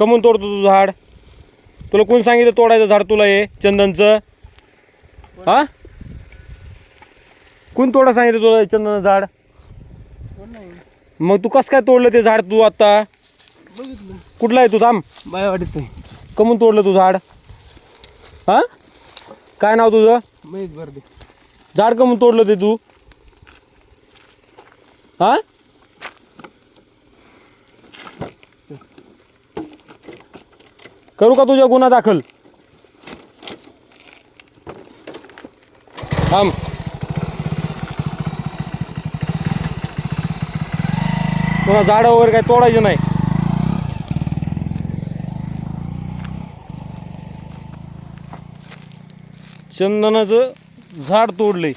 कमून तोडतो तू झाड? तुला कोण सांगितलं तोडायचं झाड तुला हे चंदनचं? हा? कोण तोडा सांगितलं तुला चंदनचं झाड? मग तू कसं काय तोडलं ते झाड तू आता? कुठला आहे तू? थांब. बाय वाटत कमून तोडलं तू झाड? हा? काय नाव तुझं? झाड कमून तोडलं ते तू? हा? करू का तुझ्या गुन्हा दाखल? थांब. तुला झाडं वगैरे काय तोडायचं नाही. चंदनाचं झाड तोडले